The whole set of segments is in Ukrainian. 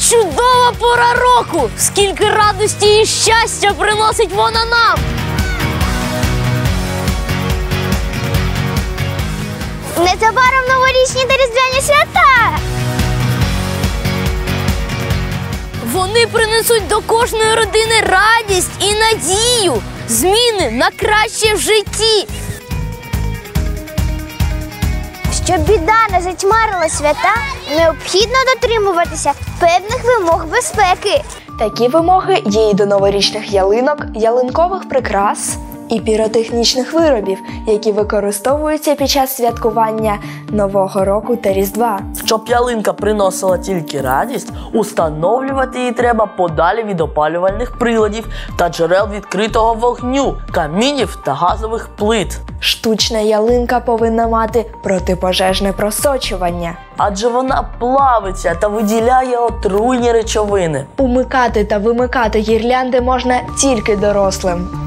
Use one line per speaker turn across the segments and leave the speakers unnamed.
чудова пора року! Скільки радості і щастя приносить вона нам!
Незабаром новорічні та різдвяні свята.
Вони принесуть до кожної родини радість і надію, зміни на краще в житті.
Щоб біда не затьмарила свята, необхідно дотримуватися певних вимог безпеки.
Такі вимоги є і до новорічних ялинок, ялинкових прикрас і піротехнічних виробів, які використовуються під час святкування Нового року та Різдва.
Щоб ялинка приносила тільки радість, установлювати її треба подалі від опалювальних приладів та джерел відкритого вогню, камінів та газових плит.
Штучна ялинка повинна мати протипожежне просочування.
Адже вона плавиться та виділяє отруйні речовини.
Умикати та вимикати гірлянди можна тільки дорослим.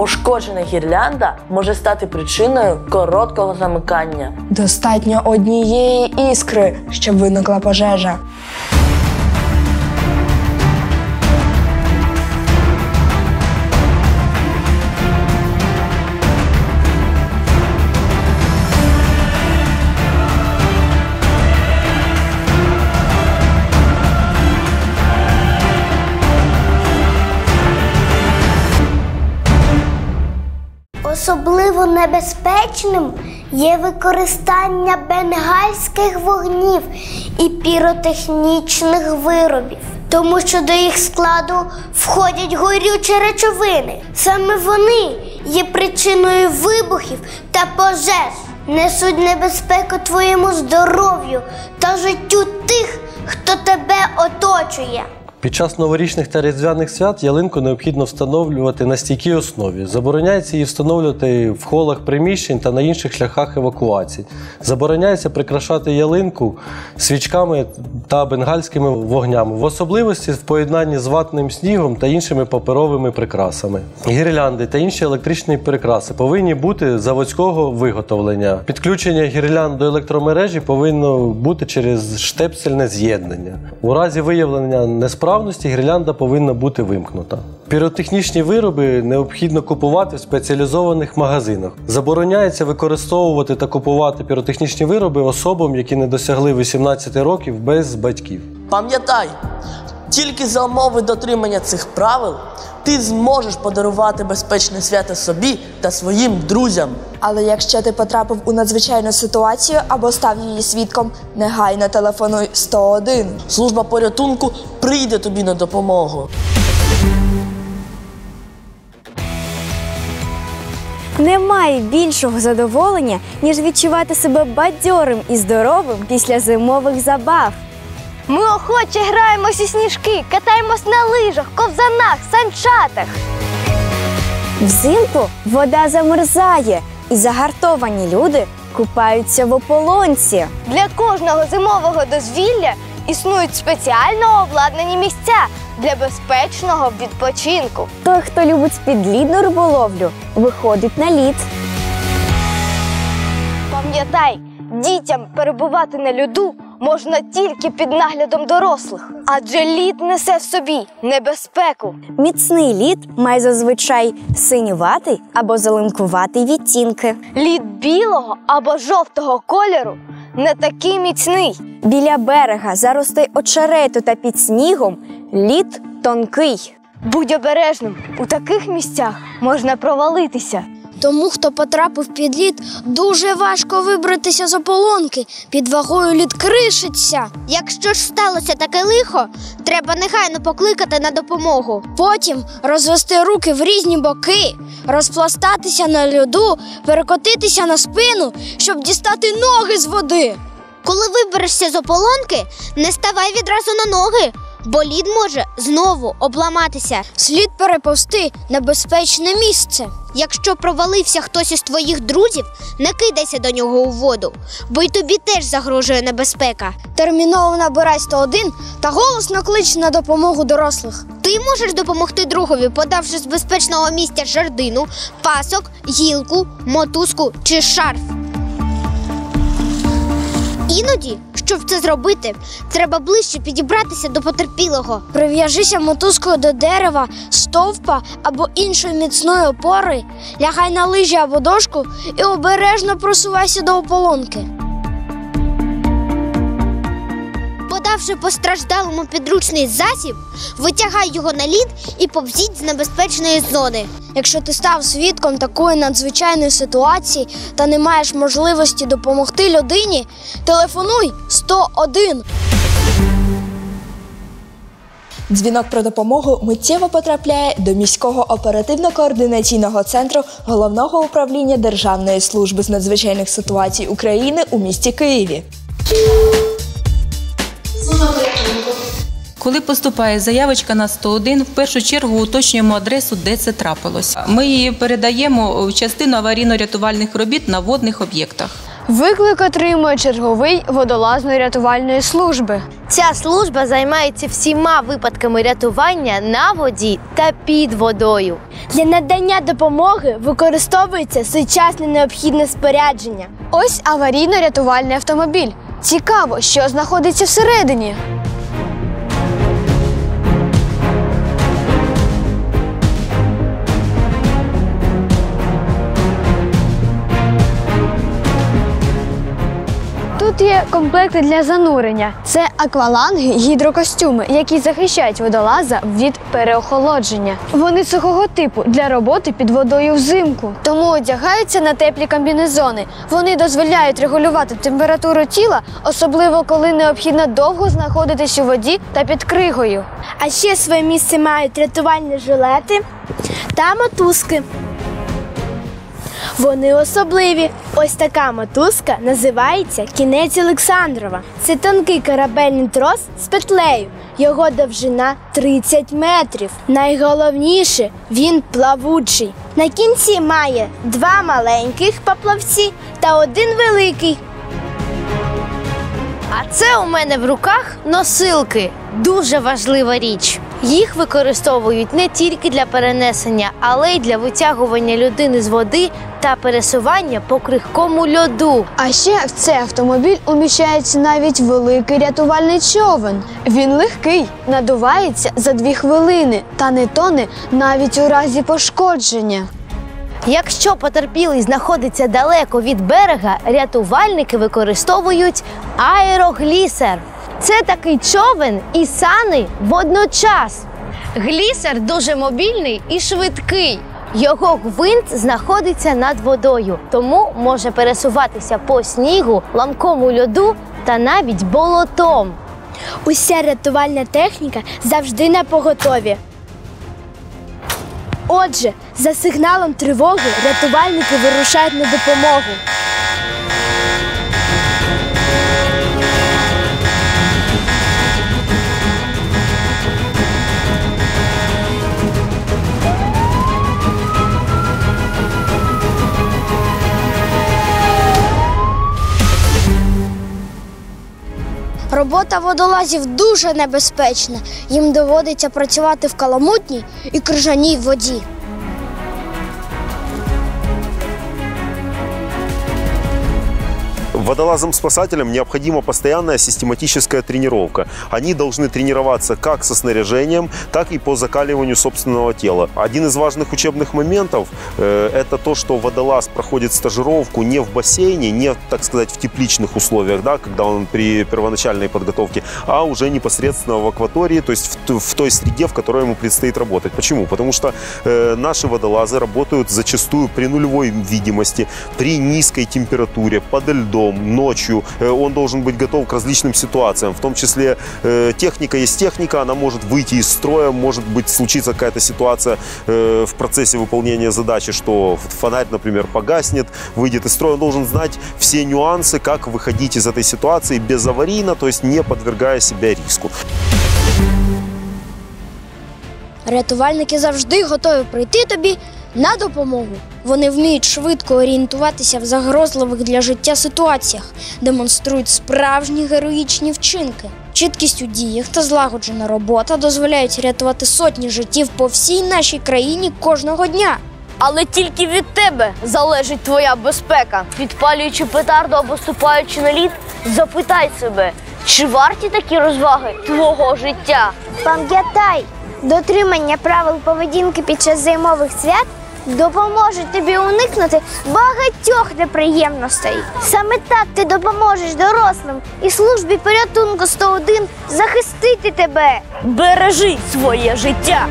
Пошкоджена гірлянда може стати причиною короткого замикання.
Достатньо однієї іскри, щоб виникла пожежа.
Небезпечним є використання бенгальських вогнів і піротехнічних виробів, тому що до їх складу входять горючі речовини. Саме вони є причиною вибухів та пожеж, несуть небезпеку твоєму здоров'ю та життю тих, хто тебе оточує.
Під час новорічних та різдвяних свят ялинку необхідно встановлювати на стійкій основі. Забороняється її встановлювати в холах приміщень та на інших шляхах евакуації. Забороняється прикрашати ялинку свічками та бенгальськими вогнями, в особливості в поєднанні з ватним снігом та іншими паперовими прикрасами. Гірлянди та інші електричні прикраси повинні бути заводського виготовлення. Підключення гірлянд до електромережі повинно бути через штепсельне з'єднання. У разі виявлення несправності гірлянда повинна бути вимкнута. Піротехнічні вироби необхідно купувати в спеціалізованих магазинах. Забороняється використовувати та купувати піротехнічні вироби особам, які не досягли 18 років без батьків.
Пам'ятай, тільки за умови дотримання цих правил ти зможеш подарувати безпечне свято собі та своїм друзям.
Але якщо ти потрапив у надзвичайну ситуацію або став її свідком, негайно телефонуй 101.
Служба порятунку прийде тобі на допомогу.
Немає більшого задоволення, ніж відчувати себе бадьорим і здоровим після зимових забав.
Ми охоче граємось у сніжки, катаємось на лижах, ковзанах, санчатах.
Взимку вода замерзає, і загартовані люди купаються в ополонці.
Для кожного зимового дозвілля існують спеціально обладнані місця для безпечного відпочинку.
Той, хто любить підлідну риболовлю, виходить на лід.
Пам'ятай, дітям перебувати на льоду можна тільки під наглядом дорослих, адже лід несе в собі небезпеку.
Міцний лід має зазвичай синюватий або зеленкуватий відтінки.
Лід білого або жовтого кольору не такий міцний.
Біля берега заростей очерету та під снігом лід тонкий.
Будь обережним, у таких місцях можна провалитися.
Тому, хто потрапив під лід, дуже важко вибратися з ополонки. Під вагою лід кришиться.
Якщо ж сталося таке лихо, треба негайно покликати на допомогу.
Потім розвести руки в різні боки, розпластатися на льоду, перекотитися на спину, щоб дістати ноги з води.
Коли виберешся з ополонки, не ставай відразу на ноги, бо лід може знову обламатися.
Слід переповзти на безпечне місце.
Якщо провалився хтось із твоїх друзів, не кидайся до нього у воду, бо й тобі теж загрожує небезпека.
Терміново набирай 101 та голосно клич на допомогу дорослих.
Ти можеш допомогти другові, подавши з безпечного місця жердину, пасок, гілку, мотузку чи шарф.
Іноді, щоб це зробити, треба ближче підібратися до потерпілого. Прив'яжися мотузкою до дерева, стовпа або іншої міцної опори, лягай на лижі або дошку і обережно просувайся до ополонки. Подавши постраждалому підручний засіб, витягай його на лід і повзіть з небезпечної зони. Якщо ти став свідком такої надзвичайної ситуації та не маєш можливості допомогти людині, телефонуй 101.
Дзвінок про допомогу миттєво потрапляє до міського оперативно-координаційного центру головного управління Державної служби з надзвичайних ситуацій України у місті Києві.
Коли поступає заявочка на 101, в першу чергу уточнюємо адресу, де це трапилось. Ми її передаємо в частину аварійно-рятувальних робіт на водних об'єктах.
Виклик отримує черговий водолазно-рятувальної служби.
Ця служба займається всіма випадками рятування на воді та під водою.
Для надання допомоги використовується сучасне необхідне спорядження.
Ось аварійно-рятувальний автомобіль. Цікаво, що знаходиться всередині. Тут є комплекти для занурення. Це акваланги, гідрокостюми, які захищають водолаза від переохолодження. Вони сухого типу для роботи під водою взимку. Тому одягаються на теплі комбінезони. Вони дозволяють регулювати температуру тіла, особливо коли необхідно довго знаходитись у воді та під кригою.
А ще своє місце мають рятувальні жилети та мотузки. Вони особливі. Ось така мотузка називається кінець Олександрова. Це тонкий корабельний трос з петлею. Його довжина 30 метрів. Найголовніше він плавучий. На кінці має два маленьких поплавці та один великий.
А це у мене в руках носилки. Дуже важлива річ. Їх використовують не тільки для перенесення, але й для витягування людини з води та пересування по крихкому льоду.
А ще в цей автомобіль уміщається навіть великий рятувальний човен. Він легкий, надувається за дві хвилини та не тоне навіть у разі пошкодження.
Якщо потерпілий знаходиться далеко від берега, рятувальники використовують аероглісер. Це такий човен і сани водночас. Глісер дуже мобільний і швидкий. Його гвинт знаходиться над водою, тому може пересуватися по снігу, ламкому льоду та навіть болотом.
Уся рятувальна техніка завжди на поготові. Отже, за сигналом тривоги рятувальники вирушають на допомогу. Робота водолазів дуже небезпечна. Їм доводиться працювати в каламутній і крижаній воді.
Водолазам-спасателям необходима постоянная систематическая тренировка. Они должны тренироваться как со снаряжением, так и по закаливанию собственного тела. Один из важных учебных моментов э, это то, что водолаз проходит стажировку не в бассейне, не, так сказать, в тепличных условиях, да, когда он при первоначальной подготовке, а уже непосредственно в акватории, то есть в, в той среде, в которой ему предстоит работать. Почему? Потому что э, наши водолазы работают зачастую при нулевой видимости, при низкой температуре, под льдом, ночью. Э, Он должен быть готов к различным ситуациям, в том числе э, техника есть техника, она может выйти из строя, может быть случится какая-то ситуация э, в процессе выполнения задачи, что фонарь, например, погаснет, выйдет из строя. Он должен знать все нюансы, как выходить из этой ситуации безаварийно, то есть не подвергая себя риску.
Рятувальники завжди готові прийти тобі на допомогу. Вони вміють швидко орієнтуватися в загрозливих для життя ситуаціях, демонструють справжні героїчні вчинки. Чіткість у діях та злагоджена робота дозволяють рятувати сотні життів по всій нашій країні кожного дня.
Але тільки від тебе залежить твоя безпека. Підпалюючи петарду або ступаючи на лід,
Запитай себе, чи варті такі розваги твого життя?
Пам'ятай, дотримання правил поведінки під час зимових свят допоможе тобі уникнути багатьох неприємностей. Саме так ти допоможеш дорослим і службі порятунку 101 захистити тебе.
Бережи своє життя!